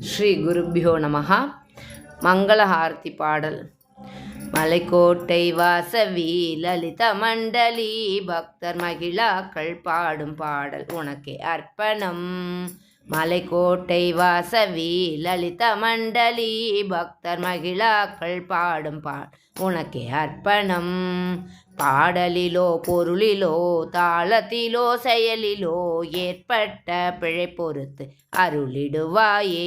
ஸ்ரீ குருப்பியோ நமஹா. மங்களஹாரதி பாடல். மலைக்கோட்டை வாசவி லலித மண்டலி பக்தர் மகிழாக்கள் பாடும் பாடல். உனக்கே அர்ப்பணம். மலைக்கோட்டை வாசவி லலித மண்டலி பக்தர் மகிழாக்கள் பாடும் பா உனக்கே அர்ப்பணம். பாடலிலோ பொருளிலோ தாளத்திலோ செயலிலோ ஏற்பட்ட பிழை பொறுத்து அருளிடுவாயே.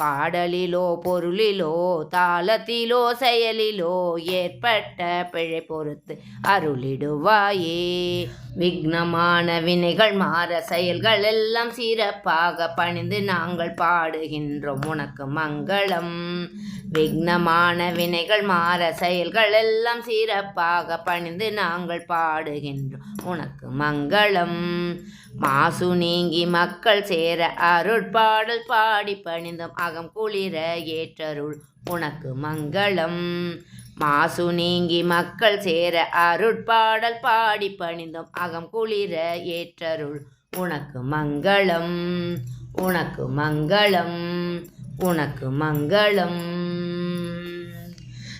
பாடலிலோ பொருளிலோ தாளத்திலோ செயலிலோ ஏற்பட்ட பிழை பொறுத்து அருளிடுவாயே. விக்னமான வினைகள் மாற செயல்கள் எல்லாம் சிறப்பாக பணிந்து நாங்கள் பாடுகின்றோம். உனக்கு மங்களம். விக்னமான வினைகள் மாற செயல்கள் எல்லாம் சிறப்பாக பணிந்து நாங்கள் பாடுகின்றோம். உனக்கு மங்களம். மாசு நீங்கி மக்கள் சேர அருட்பாடல் பாடி பணிந்தும் அகம் குளிர ஏற்றருள். உனக்கு மங்களம். மாசு நீங்கி மக்கள் சேர அருட்பாடல் பாடி பணிந்தும் அகம் குளிர ஏற்றருள். உனக்கு மங்களம். உனக்கு மங்களம். உனக்கு மங்களம்.